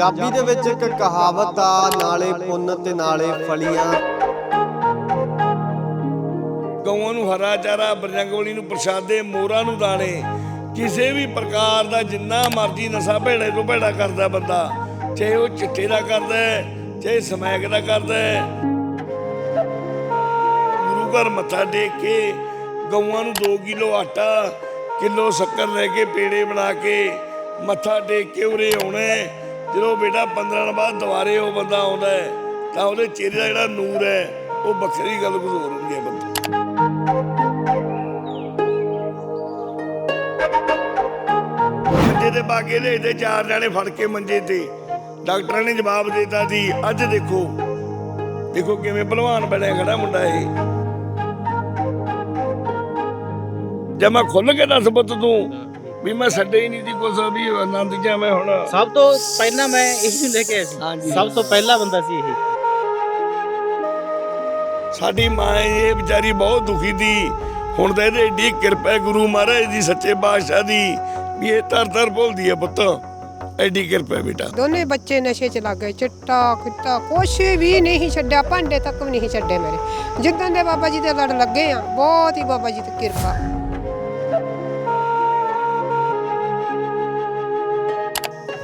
ਪੰਜਾਬੀ ਦੇ ਵਿੱਚ ਇੱਕ ਕਹਾਵਤ ਆ, ਨਾਲੇ ਪੁੰਨ ਤੇ ਨਾਲੇ ਫਲੀਆਂ। ਗਊਆਂ ਨੂੰ ਹਰਾ ਚਾਰਾ, ਬਰਜੰਗਵਲੀ ਨੂੰ ਪ੍ਰਸ਼ਾਦੇ, ਮੋਰਾਂ ਨੂੰ ਦਾਣੇ। ਕਿਸੇ ਵੀ ਪ੍ਰਕਾਰ ਦਾ ਜਿੰਨਾ ਮਰਜ਼ੀ ਨਸ਼ਾ ਭੇੜੇ ਤੋਂ ਭੇੜਾ ਕਰਦਾ ਬੰਦਾ, ਚਾਹੇ ਉਹ ਚਿੱਟੇ ਦਾ ਕਰਦਾ ਚਾਹੇ ਸਮੈਕ ਦਾ ਕਰਦਾ ਗੁਰੂ ਘਰ ਮੱਥਾ ਟੇਕ ਕੇ ਗਊਆਂ ਨੂੰ 2 ਕਿਲੋ ਆਟਾ, ਕਿਲੋ ਸ਼ੱਕਰ ਲੈ ਕੇ ਪੇੜੇ ਬਣਾ ਕੇ ਮੱਥਾ ਟੇਕ ਕੇ ਉਰੇ ਆਉਣਾ ਜਦੋਂ ਬੇਟਾ 15 ਦਿਨ ਬਾਅਦ ਦੁਬਾਰੇ ਉਹ ਬੰਦਾ ਆਉਂਦਾ ਹੈ, ਤਾਂ ਉਹਦੇ ਚਿਹਰੇ ਦਾ ਜਿਹੜਾ ਨੂਰ ਹੈ ਉਹ ਵੱਖਰੀ ਗੱਲ ਕੁਝ ਹੋਰ ਹੁੰਦੀ ਹੈ ਬੰਦੇ ਮੰਜੇ ਤੇ ਬਾਗੇ ਦੇ ਤੇ ਚਾਰ ਜਾਣੇ ਫੜ ਕੇ ਮੰਜੇ ਤੇ। ਡਾਕਟਰਾਂ ਨੇ ਜਵਾਬ ਦੇ ਦਿੱਤਾ ਸੀ ਅੱਜ ਦੇਖੋ ਦੇਖੋ ਕਿਵੇਂ ਭਲਵਾਨ ਬਣਿਆ ਖੜਾ ਮੁੰਡਾ ਇਹ। ਜੇ ਮੈਂ ਖੁੱਲ ਕੇ ਦੱਸ ਪੁੱਤ ਤੂੰ ਵੀ ਮੈਂ ਛੱਡੇ ਹੀ ਨਹੀਂ ਦੀ ਕੁਛ ਵੀ ਆਨੰਦ ਜਾਂ ਮੈਂ ਹੁਣ ਸਭ ਤੋਂ ਪਹਿਲਾਂ ਮੈਂ ਇਹੀ ਲੈ ਕੇ ਆਇਆ ਸੀ। ਹਾਂਜੀ। ਸਭ ਤੋਂ ਪਹਿਲਾ ਬੰਦਾ ਸੀ ਇਹ। ਸਾਡੀ ਮਾਂ ਇਹ ਵਿਚਾਰੀ ਬਹੁਤ ਦੁਖੀ ਦੀ ਹੁਣ ਤਾਂ ਇਹਦੇ ਏਡੀ ਕਿਰਪਾ ਗੁਰੂ ਮਹਾਰਾਜ ਦੀ ਸੱਚੇ ਪਾਤਸ਼ਾਹ ਦੀ ਵੀ ਇਹ ਤਰ ਤਰ ਭੁੱਲਦੀ ਹੈ ਪੁੱਤ। ਐਡੀ ਕਿਰਪਾ ਬੇਟਾ। ਦੋਨੇ ਬੱਚੇ ਨਸ਼ੇ ਚ ਲੱਗ ਗਏ ਚਿੱਟਾ ਖਿੱਟਾ ਕੁਛ ਵੀ ਨਹੀਂ ਛੱਡਿਆ ਭਾਂਡੇ ਤੱਕ ਵੀ ਨਹੀਂ ਛੱਡੇ ਮੇਰੇ। ਜਿੱਦਾਂ ਦੇ ਬਾਬਾ ਜੀ ਦੇ ਲੜ ਲੱਗੇ ਆ ਬਹੁਤ ਹੀ ਬਾਬਾ ਜੀ ਦੀ ਕਿਰਪਾ।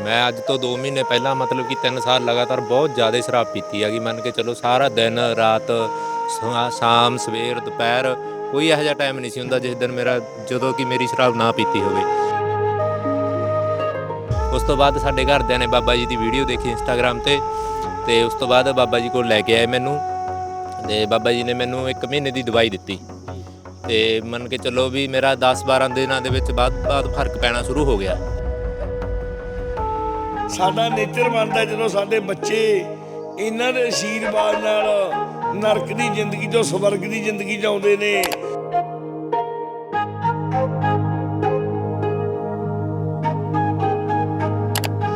ਮੈਂ ਅੱਜ ਤੋਂ 2 ਮਹੀਨੇ ਪਹਿਲਾਂ ਮਤਲਬ ਕਿ 3 ਸਾਲ ਲਗਾਤਾਰ ਬਹੁਤ ਜ਼ਿਆਦਾ ਸ਼ਰਾਬ ਪੀਤੀ ਹੈਗੀ। ਮੰਨ ਕੇ ਚਲੋ ਸਾਰਾ ਦਿਨ, ਰਾਤ ਸ਼ਾ- ਸ਼ਾਮ, ਸਵੇਰ, ਦੁਪਹਿਰ ਕੋਈ ਇਹੋ ਜਿਹਾ ਟਾਈਮ ਨਹੀਂ ਸੀ ਹੁੰਦਾ ਜਿਸ ਦਿਨ ਮੇਰਾ ਜਦੋਂ ਕਿ ਮੇਰੀ ਸ਼ਰਾਬ ਨਾ ਪੀਤੀ ਹੋਵੇ। ਉਸ ਤੋਂ ਬਾਅਦ ਸਾਡੇ ਘਰਦਿਆਂ ਨੇ ਬਾਬਾ ਜੀ ਦੀ ਵੀਡੀਓ ਦੇਖੀ ਇੰਸਟਾਗ੍ਰam ਤੇ ਤੇ ਉਸ ਤੋਂ ਬਾਅਦ ਬਾਬਾ ਜੀ ਕੋਲ ਲੈ ਕੇ ਆਏ ਮੈਨੂੰ ਤੇ ਬਾਬਾ ਜੀ ਨੇ ਮੈਨੂੰ 1 ਮਹੀਨੇ ਦੀ ਦਵਾਈ ਦਿੱਤੀ। ਤੇ ਮੰਨ ਕੇ ਚੱਲੋ ਵੀ ਮੇਰਾ 10-12 ਦਿਨਾਂ ਦੇ ਵਿੱਚ ਬਾਅਦ ਬਾਅਦ ਫ਼ਰਕ ਪੈਣਾ ਸ਼ੁਰੂ ਹੋ ਗਿਆ। ਸਾਡਾ ਨੇਚਰ ਬਣਦਾ ਜਦੋਂ ਸਾਡੇ ਬੱਚੇ ਇਹਨਾਂ ਦੇ ਆਸ਼ੀਰਵਾਦ ਨਾਲ ਨਰਕ ਦੀ ਜ਼ਿੰਦਗੀ ਤੋਂ ਸਵਰਗ ਦੀ ਜ਼ਿੰਦਗੀ ਜਾਉਂਦੇ ਨੇ।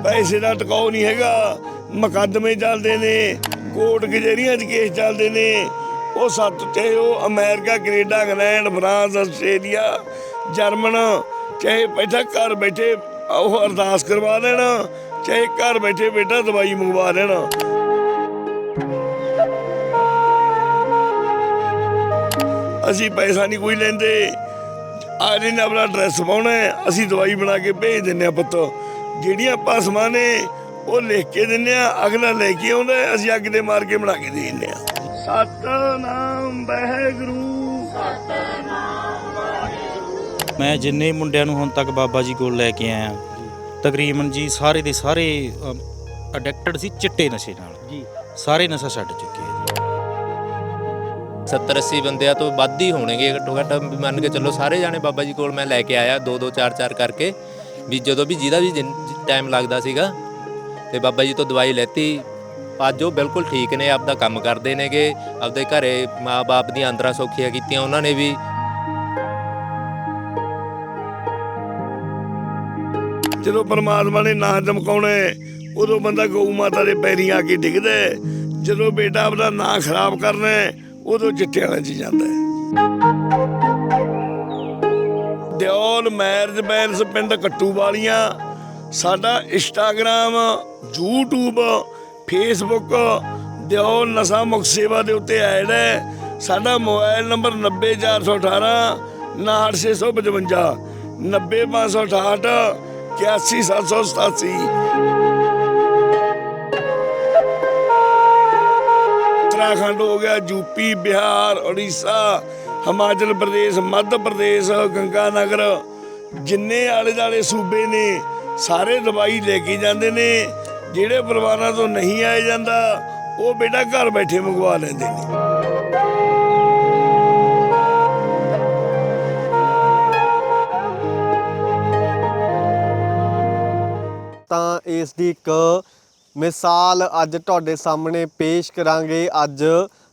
ਪੈਸੇ ਦਾ ਟਿਕਾਉ ਨਹੀਂ ਹੈਗਾ। ਮੁਕੱਦਮੇ ਚੱਲਦੇ ਨੇ, ਕੋਰਟ ਕਚਹਿਰੀਆਂ 'ਚ ਕੇਸ ਚੱਲਦੇ ਨੇ। ਉਹ ਸੱਤ ਚਾਹੇ ਉਹ America, Canada, England, France, Australia, German ਚਾਹੇ ਬੈਠਾ ਘਰ ਬੈਠੇ ਉਹ ਅਰਦਾਸ ਕਰਵਾ ਲੈਣਾ। ਚਾਹੇ ਘਰ ਬੈਠੇ ਬੇਟਾ ਦਵਾਈ ਮੰਗਵਾ ਲੈਣਾ। ਅਸੀਂ ਪੈਸਾ ਨਹੀਂ ਕੋਈ ਲੈਂਦੇ। ਆਰੇ ਨੇ ਆਪਣਾ ਐਡਰੈਸ ਪਾਉਣਾ ਹੈ, ਅਸੀਂ ਦਵਾਈ ਬਣਾ ਕੇ ਭੇਜ ਦਿੰਨੇ ਆ ਪੁੱਤ। ਜਿਹੜੀਆਂ ਪਸਮਾਂ ਨੇ ਉਹ ਲਿਖ ਕੇ ਦਿੰਨੇ ਆ ਅਗਲਾ ਲੈ ਕੇ ਆਉਂਦਾ ਅਸੀਂ ਅੱਗ ਦੇ ਮਾਰ ਕੇ ਬਣਾ ਕੇ ਦੇ ਦਿੰਨੇ ਆ ਸਤਨਾਮ ਵਾਹਿਗੁਰੂ। ਮੈਂ ਜਿੰਨੇ ਮੁੰਡਿਆਂ ਨੂੰ ਹੁਣ ਤੱਕ ਬਾਬਾ ਜੀ ਕੋਲ ਲੈ ਕੇ ਆਇਆ ਤਕਰੀਬਨ ਜੀ ਸਾਰੇ ਦੇ ਸਾਰੇ ਅਡਿਕਟਡ ਸੀ ਚਿੱਟੇ ਨਸ਼ੇ ਨਾਲ। ਜੀ। ਸਾਰੇ ਨਸ਼ਾ ਛੱਡ ਚੁੱਕੇ ਆ ਜੀ। 70 80 ਬੰਦਿਆਂ ਤੋਂ ਵੱਧ ਹੀ ਹੋਣਗੇ ਘੱਟੋ ਘੱਟ ਮੰਨ ਕੇ ਚੱਲੋ ਸਾਰੇ ਜਾਣੇ ਬਾਬਾ ਜੀ ਕੋਲ ਮੈਂ ਲੈ ਕੇ ਆਇਆ 2 2 4 4 ਕਰਕੇ। ਵੀ ਜਦੋਂ ਵੀ ਜਿਹਦਾ ਵੀ ਟਾਈਮ ਲੱਗਦਾ ਸੀਗਾ ਤੇ ਬਾਬਾ ਜੀ ਤੋਂ ਦਵਾਈ ਲੈਤੀ। ਅੱਜ ਉਹ ਬਿਲਕੁਲ ਠੀਕ ਨੇ ਆਪਦਾ ਕੰਮ ਕਰਦੇ ਨੇਗੇ ਆਪਦੇ ਘਰੇ ਮਾਪੇ ਦੀਆਂ ਅੰਦਰਾਂ ਸੌਖੀਆਂ ਕੀਤੀਆਂ ਉਹਨਾਂ ਨੇ ਵੀ ਜਦੋਂ ਪਰਮਾਤਮਾ ਨੇ ਨਾਂ ਚਮਕਾਉਣਾ ਉਦੋਂ ਬੰਦਾ ਗਊ ਮਾਤਾ ਦੇ ਪੈਰੀਂ ਆ ਕੇ ਡਿੱਗਦਾ ਜਦੋਂ ਬੇਟਾ ਆਪਦਾ ਨਾਂ ਖਰਾਬ ਕਰਨਾ ਉਦੋਂ ਚਿੱਟੇ ਵਾਲਿਆਂ 'ਚ ਜਾਂਦਾ ਹੈ। ਦਿਓਲ ਮੈਰਜ ਬੈਲਸ ਪਿੰਡ ਕੱਟੂ ਵਾਲੀਆਂ ਸਾਡਾ ਇੰਸਟਾਗ੍ਰam YouTube ਫੇਸਬੁੱਕ, ਦਿਓਲ ਨਸ਼ਾ ਮੁਕਤ ਸੇਵਾ ਦੇ ਉੱਤੇ ਐਡ ਹੈ। ਸਾਡਾ ਮੋਬਾਈਲ ਨੰਬਰ 90418 69655 90568 81787 ਉੱਤਰਾਖੰਡ ਹੋ ਗਿਆ ਯੂਪੀ ਬਿਹਾਰ ਉੜੀਸਾ ਹਿਮਾਚਲ ਪ੍ਰਦੇਸ਼ ਮੱਧ ਪ੍ਰਦੇਸ਼ ਗੰਗਾ ਨਗਰ ਜਿੰਨੇ ਆਲੇ ਦਾਲੇ ਸੂਬੇ ਨੇ ਸਾਰੇ ਦਵਾਈ ਲੈ ਕੇ ਜਾਂਦੇ ਨੇ ਜਿਹੜੇ ਪਰਿਵਾਰਾਂ ਤੋਂ ਨਹੀਂ ਆਇਆ ਜਾਂਦਾ ਉਹ ਬੇਟਾ ਘਰ ਬੈਠੇ ਮੰਗਵਾ ਲੈਂਦੇ ਨੇ ਇਸ ਦੀ ਇੱਕ ਮਿਸਾਲ ਅੱਜ ਤੁਹਾਡੇ ਸਾਹਮਣੇ ਪੇਸ਼ ਕਰਾਂਗੇ। ਅੱਜ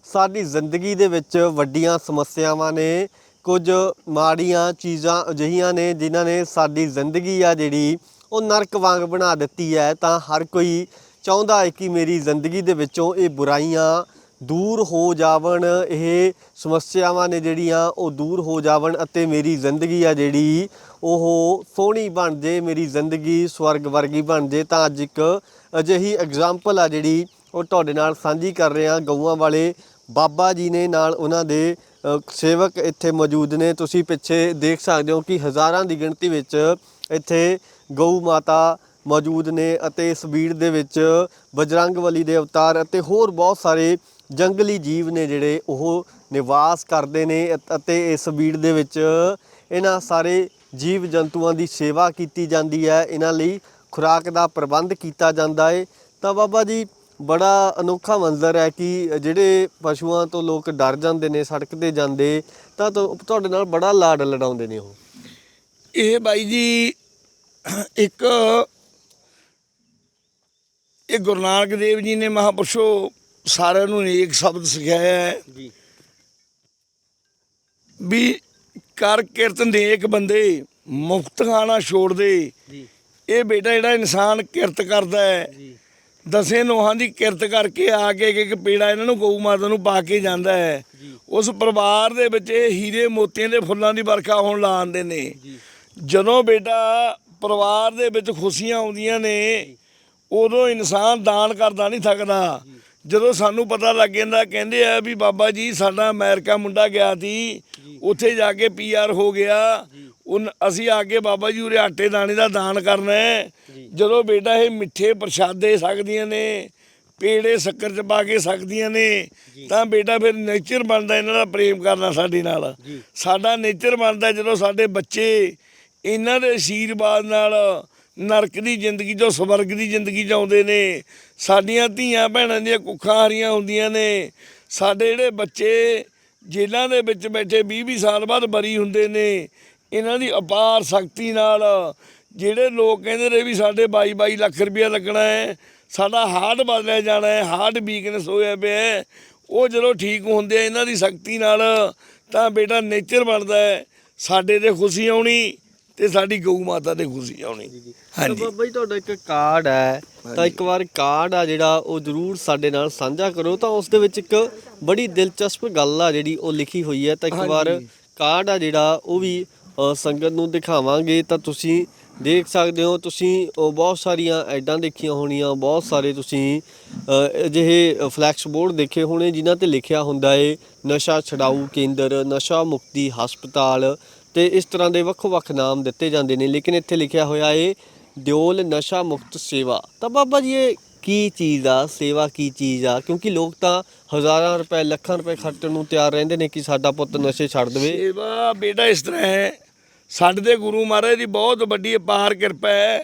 ਸਾਡੀ ਜ਼ਿੰਦਗੀ ਦੇ ਵਿੱਚ ਵੱਡੀਆਂ ਸਮੱਸਿਆਵਾਂ ਨੇ, ਕੁਝ ਮਾੜੀਆਂ ਚੀਜ਼ਾਂ ਅਜਿਹੀਆਂ ਨੇ ਜਿਨ੍ਹਾਂ ਨੇ ਸਾਡੀ ਜ਼ਿੰਦਗੀ ਆ ਜਿਹੜੀ ਉਹ ਨਰਕ ਵਾਂਗ ਬਣਾ ਦਿੱਤੀ ਹੈ। ਤਾਂ ਹਰ ਕੋਈ ਚਾਹੁੰਦਾ ਹੈ ਕਿ ਮੇਰੀ ਜ਼ਿੰਦਗੀ ਦੇ ਵਿੱਚੋਂ ਇਹ ਬੁਰਾਈਆਂ ਦੂਰ ਹੋ ਜਾਵਣ, ਇਹ ਸਮੱਸਿਆਵਾਂ ਨੇ ਜਿਹੜੀਆਂ ਉਹ ਦੂਰ ਹੋ ਜਾਵਣ ਅਤੇ ਮੇਰੀ ਜ਼ਿੰਦਗੀ ਆ ਜਿਹੜੀ ਉਹ ਸੋਹਣੀ ਬਣ ਜੇ, ਮੇਰੀ ਜ਼ਿੰਦਗੀ ਸਵਰਗ ਵਰਗੀ ਬਣ ਜੇ, ਤਾਂ ਅੱਜ ਇੱਕ ਅਜਿਹੀ ਐਗਜ਼ਾਮਪਲ ਆ ਜਿਹੜੀ ਉਹ ਤੁਹਾਡੇ ਨਾਲ ਸਾਂਝੀ ਕਰ ਰਹੇ ਹਾਂ ਗਊਆਂ ਵਾਲੇ। ਬਾਬਾ ਜੀ ਨੇ ਨਾਲ ਉਹਨਾਂ ਦੇ ਸੇਵਕ ਇੱਥੇ ਮੌਜੂਦ ਨੇ। ਤੁਸੀਂ ਪਿੱਛੇ ਦੇਖ ਸਕਦੇ ਹੋ ਕਿ ਹਜ਼ਾਰਾਂ ਦੀ ਗਿਣਤੀ ਵਿੱਚ ਇੱਥੇ ਗਊ ਮਾਤਾ ਮੌਜੂਦ ਨੇ ਅਤੇ ਇਸ ਭੀੜ ਦੇ ਵਿੱਚ ਬਜਰੰਗਬਲੀ ਦੇ ਅਵਤਾਰ ਅਤੇ ਹੋਰ ਬਹੁਤ ਸਾਰੇ ਜੰਗਲੀ ਜੀਵ ਨੇ ਜਿਹੜੇ ਉਹ ਨਿਵਾਸ ਕਰਦੇ ਨੇ ਅਤੇ ਇਸ ਭੀੜ ਦੇ ਵਿੱਚ ਇਹਨਾਂ ਸਾਰੇ ਜੀਵ ਜੰਤੂਆਂ ਦੀ ਸੇਵਾ ਕੀਤੀ ਜਾਂਦੀ ਹੈ ਇਹਨਾਂ ਲਈ ਖੁਰਾਕ ਦਾ ਪ੍ਰਬੰਧ ਕੀਤਾ ਜਾਂਦਾ ਹੈ। ਤਾਂ ਬਾਬਾ ਜੀ ਬੜਾ ਅਨੋਖਾ ਮੰਜ਼ਰ ਹੈ ਕਿ ਜਿਹੜੇ ਪਸ਼ੂਆਂ ਤੋਂ ਲੋਕ ਡਰ ਜਾਂਦੇ ਨੇ ਸੜਕ ਤੇ ਜਾਂਦੇ ਤਾਂ ਤੁਹਾਡੇ ਨਾਲ ਬੜਾ ਲਾਡ ਲੜਾਉਂਦੇ ਨੇ ਉਹ। ਇਹ ਬਾਈ ਜੀ ਇੱਕ ਇਹ ਗੁਰੂ ਨਾਨਕ ਦੇਵ ਜੀ ਨੇ ਮਹਾਪੁਰਸ਼ੋ ਸਾਰਿਆਂ ਨੂੰ ਇੱਕ ਸ਼ਬਦ ਸਿਖਾਇਆ ਹੈ ਜੀ। ਵੀ ਕਰ ਕਿਰਤ ਨੇਕ ਬੰਦੇ ਮੁਕਤ ਖਾਣਾ ਛੋੜ ਦੇ। ਜੀ। ਇਹ ਬੇਟਾ ਜਿਹੜਾ ਇਨਸਾਨ ਕਿਰਤ ਕਰਦਾ ਹੈ। ਜੀ। ਦਸੇ ਨੋਹਾਂ ਦੀ ਕਿਰਤ ਕਰਕੇ ਆ ਕੇ ਇੱਕ ਇੱਕ ਪੀੜਾ ਇਹਨਾਂ ਨੂੰ ਗਊ ਮਾਤਾ ਨੂੰ ਪਾ ਕੇ ਜਾਂਦਾ ਹੈ। ਉਸ ਪਰਿਵਾਰ ਦੇ ਵਿੱਚ ਇਹ ਹੀਰੇ ਮੋਤੀਆਂ ਦੇ ਫੁੱਲਾਂ ਦੀ ਵਰਖਾ ਹੋਣ ਲਾਉਂਦੇ ਨੇ। ਜਦੋਂ ਬੇਟਾ ਪਰਿਵਾਰ ਦੇ ਵਿੱਚ ਖੁਸ਼ੀਆਂ ਆਉਂਦੀਆਂ ਨੇ ਉਦੋਂ ਇਨਸਾਨ ਦਾਨ ਕਰਦਾ ਨਹੀਂ ਥੱਕਦਾ। ਜਦੋਂ ਸਾਨੂੰ ਪਤਾ ਲੱਗ ਜਾਂਦਾ ਕਹਿੰਦੇ ਆ ਵੀ ਬਾਬਾ ਜੀ ਸਾਡਾ ਅਮਰੀਕਾ ਮੁੰਡਾ ਗਿਆ ਸੀ। ਉੱਥੇ ਜਾ ਕੇ ਪੀਆਰ ਹੋ ਗਿਆ। ਉਨ ਅਸੀਂ ਆ ਕੇ ਬਾਬਾ ਜੀ ਉਰੇ ਆਟੇ ਦਾਣੇ ਦਾ ਦਾਨ ਕਰਨਾ ਹੈ। ਜਦੋਂ ਬੇਟਾ ਇਹ ਮਿੱਠੇ ਪ੍ਰਸ਼ਾਦੇ ਸਕਦੀਆਂ ਨੇ ਪੇੜੇ ਸ਼ੱਕਰ ਚ ਪਾ ਕੇ ਸਕਦੀਆਂ ਨੇ ਤਾਂ ਬੇਟਾ ਫਿਰ ਨੇਚਰ ਬਣਦਾ ਇਹਨਾਂ ਦਾ ਪ੍ਰੇਮ ਕਰਨਾ ਸਾਡੇ ਨਾਲ। ਸਾਡਾ ਨੇਚਰ ਬਣਦਾ ਜਦੋਂ ਸਾਡੇ ਬੱਚੇ ਇਹਨਾਂ ਦੇ ਆਸ਼ੀਰਵਾਦ ਨਾਲ ਨਰਕ ਦੀ ਜ਼ਿੰਦਗੀ ਚੋਂ ਸਵਰਗ ਦੀ ਜ਼ਿੰਦਗੀ ਚਾਉਂਦੇ ਨੇ। ਸਾਡੀਆਂ ਧੀਆਂ ਭੈਣਾਂ ਦੀਆਂ ਕੁੱਖਾਂ ਹਰੀਆਂ ਹੁੰਦੀਆਂ ਨੇ। ਸਾਡੇ ਜਿਹੜੇ ਬੱਚੇ ਜੇਲ੍ਹਾਂ ਦੇ ਵਿੱਚ ਬੈਠੇ 20-20 ਸਾਲ ਬਾਅਦ ਬਰੀ ਹੁੰਦੇ ਨੇ, ਇਹਨਾਂ ਦੀ ਅਪਾਰ ਸ਼ਕਤੀ ਨਾਲ ਜਿਹੜੇ ਲੋਕ ਕਹਿੰਦੇ ਨੇ ਵੀ ਸਾਡੇ 22-22 ਲੱਖ ਰੁਪਇਆ ਲੱਗਣਾ ਹੈ, ਸਾਡਾ ਹਾਰਟ ਬਦਲਿਆ ਜਾਣਾ ਹੈ, ਹਾਰਟ ਵੀਕਨੈਸ ਹੋਇਆ ਪਿਆ ਉਹ ਜਦੋਂ ਠੀਕ ਹੁੰਦੇ ਆ, ਇਹਨਾਂ ਦੀ ਸ਼ਕਤੀ ਨਾਲ ਤਾਂ ਬੇਟਾ ਨੇਚਰ ਬਣਦਾ ਹੈ, ਸਾਡੇ ਤੇ ਖੁਸ਼ੀ ਆਉਣੀ ਤੇ ਸਾਡੀ ਗਊ ਮਾਤਾ ਤੇ ਖੁਸ਼ੀ ਆਉਣੀ ਹਾਂਜੀ। ਬਾਬਾ ਜੀ ਤੁਹਾਡਾ ਇੱਕ ਕਾਰਡ ਹੈ ਤਾਂ ਇੱਕ ਵਾਰ ਕਾਰਡ ਆ ਜਿਹੜਾ ਉਹ ਜ਼ਰੂਰ ਸਾਡੇ ਨਾਲ ਸਾਂਝਾ ਕਰੋ ਤਾਂ ਉਸ ਦੇ ਵਿੱਚ ਇੱਕ ਬੜੀ ਦਿਲਚਸਪ ਗੱਲ ਆ ਜਿਹੜੀ ਉਹ ਲਿਖੀ ਹੋਈ ਹੈ ਤਾਂ ਇੱਕ ਵਾਰ ਕਾਰਡ ਆ ਜਿਹੜਾ ਉਹ ਵੀ ਸੰਗਤ ਨੂੰ ਦਿਖਾਵਾਂਗੇ ਤਾਂ ਤੁਸੀਂ ਦੇਖ ਸਕਦੇ ਹੋ ਤੁਸੀਂ ਉਹ ਬਹੁਤ ਸਾਰੀਆਂ ਐਡਾਂ ਦੇਖੀਆਂ ਹੋਣੀਆਂ ਬਹੁਤ ਸਾਰੇ ਤੁਸੀਂ ਅਜਿਹੇ ਫਲੈਕਸ ਬੋਰਡ ਦੇਖੇ ਹੋਣੇ ਜਿਨ੍ਹਾਂ ਤੇ ਲਿਖਿਆ ਹੁੰਦਾ ਏ ਨਸ਼ਾ ਛਡਾਊ ਕੇਂਦਰ ਨਸ਼ਾ ਮੁਕਤੀ ਹਸਪਤਾਲ ਤੇ ਇਸ ਤਰ੍ਹਾਂ ਦੇ ਵੱਖੋ-ਵੱਖ ਨਾਮ ਦਿੱਤੇ ਜਾਂਦੇ ਨੇ, ਲੇਕਿਨ ਇੱਥੇ ਲਿਖਿਆ ਹੋਇਆ ਏ, ਦਿਓਲ ਨਸ਼ਾ ਮੁਕਤ ਸੇਵਾ। ਤਾਂ ਬਾਬਾ ਜੀ, ਇਹ ਕੀ ਚੀਜ਼ ਆ? ਸੇਵਾ ਕੀ ਚੀਜ਼ ਆ? ਕਿਉਂਕਿ ਲੋਕ ਤਾਂ ਹਜ਼ਾਰਾਂ ਰੁਪਏ, ਲੱਖਾਂ ਰੁਪਏ ਖਰਚਣ ਨੂੰ ਤਿਆਰ ਰਹਿੰਦੇ ਨੇ ਕਿ ਸਾਡਾ ਪੁੱਤ ਨਸ਼ੇ ਛੱਡ ਦੇਵੇ। ਸੇਵਾ ਬੇਟਾ ਇਸ ਤਰ੍ਹਾਂ ਹੈ, ਸਾਡੇ ਦੇ ਗੁਰੂ ਮਹਾਰਾਜ ਦੀ ਬਹੁਤ ਵੱਡੀ ਅਪਾਰ ਕਿਰਪਾ ਹੈ।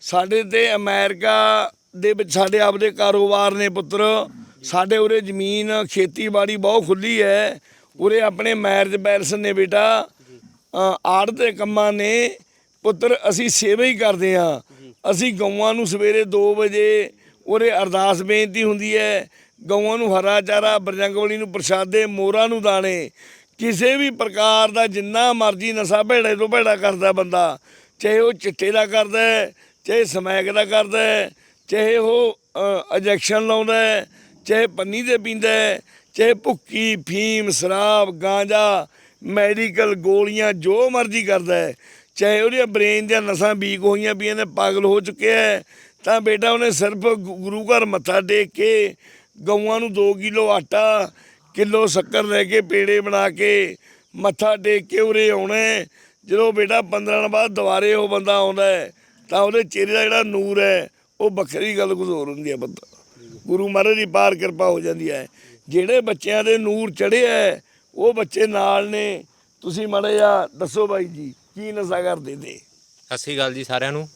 ਸਾਡੇ ਤੇ ਅਮਰੀਕਾ ਦੇ ਵਿੱਚ ਸਾਡੇ ਆਪਦੇ ਕਾਰੋਬਾਰ ਨੇ ਪੁੱਤਰ, ਸਾਡੇ ਉਰੇ ਜ਼ਮੀਨ, ਖੇਤੀਬਾੜੀ ਬਹੁਤ ਖੁੱਲੀ ਹੈ। ਉਰੇ ਆਪਣੇ ਮੈਰਿਜ ਪੈਲਸ ਨੇ ਬੇਟਾ ਆੜ ਦੇ ਕੰਮਾਂ ਨੇ ਪੁੱਤਰ ਅਸੀਂ ਸੇਵਾ ਹੀ ਕਰਦੇ ਹਾਂ। ਅਸੀਂ ਗਊਆਂ ਨੂੰ ਸਵੇਰੇ 2 ਵਜੇ ਉਰੇ ਅਰਦਾਸ ਬੇਨਤੀ ਹੁੰਦੀ ਹੈ ਗਊਆਂ ਨੂੰ ਹਰਾ ਚਾਰਾ ਬਰਜੰਗਵਲੀ ਨੂੰ ਪ੍ਰਸ਼ਾਦੇ ਮੋਰਾਂ ਨੂੰ ਦਾਣੇ। ਕਿਸੇ ਵੀ ਪ੍ਰਕਾਰ ਦਾ ਜਿੰਨਾ ਮਰਜ਼ੀ ਨਸ਼ਾ ਭੇੜੇ ਤੋਂ ਭੇੜਾ ਕਰਦਾ ਬੰਦਾ ਚਾਹੇ ਉਹ ਚਿੱਟੇ ਦਾ ਕਰਦਾ ਹੈ ਚਾਹੇ ਸਮੈਕ ਦਾ ਕਰਦਾ ਹੈ ਚਾਹੇ ਉਹ ਇੰਜੈਕਸ਼ਨ ਲਾਉਂਦਾ ਹੈ ਚਾਹੇ ਪੰਨੀ ਦੇ ਪੀਂਦਾ ਹੈ ਚਾਹੇ ਭੁੱਕੀ ਫੀਮ ਸ਼ਰਾਬ ਗਾਂਜਾ ਮੈਡੀਕਲ ਗੋਲੀਆਂ ਜੋ ਮਰਜ਼ੀ ਕਰਦਾ ਹੈ, ਚਾਹੇ ਉਹਦੀਆਂ ਬ੍ਰੇਨ ਦੀਆਂ ਨਸਾਂ ਵੀਕ ਹੋਈਆਂ ਪਈਆਂ ਨੇ, ਪਾਗਲ ਹੋ ਚੁੱਕਿਆ ਹੈ, ਤਾਂ ਬੇਟਾ ਉਹਨੇ ਸਿਰਫ ਗੁ- ਗੁਰੂ ਘਰ ਮੱਥਾ ਟੇਕ ਕੇ ਗਊਆਂ ਨੂੰ 2 ਕਿਲੋ ਆਟਾ, ਕਿਲੋ ਸ਼ੱਕਰ ਲੈ ਕੇ ਪੇੜੇ ਬਣਾ ਕੇ ਮੱਥਾ ਟੇਕ ਕੇ ਉਰੇ ਆਉਣਾ ਜਦੋਂ ਬੇਟਾ 15 ਦਿਨ ਬਾਅਦ ਦੁਬਾਰੇ ਉਹ ਬੰਦਾ ਆਉਂਦਾ ਹੈ, ਤਾਂ ਉਹਦੇ ਚਿਹਰੇ ਦਾ ਜਿਹੜਾ ਨੂਰ ਹੈ, ਉਹ ਵੱਖਰੀ ਗੱਲ ਕੁਝ ਹੁੰਦੀ ਹੈ ਬੰਦਾ ਗੁਰੂ ਮਹਾਰਾਜ ਦੀ ਪਾਰ ਕਿਰਪਾ ਹੋ ਜਾਂਦੀ ਹੈ। ਜਿਹੜੇ ਬੱਚਿਆਂ ਦੇ ਨੂਰ ਚੜਿਆ ਹੈ ਉਹ ਬੱਚੇ ਨਾਲ ਨੇ। ਤੁਸੀਂ ਮਾੜਾ ਜਿਹਾ ਦੱਸੋ ਬਾਈ ਜੀ, ਕੀ ਨਸ਼ਾ ਕਰਦੇ ਤੇ? ਸਤਿ ਸ਼੍ਰੀ ਅਕਾਲ ਜੀ ਸਾਰਿਆਂ ਨੂੰ।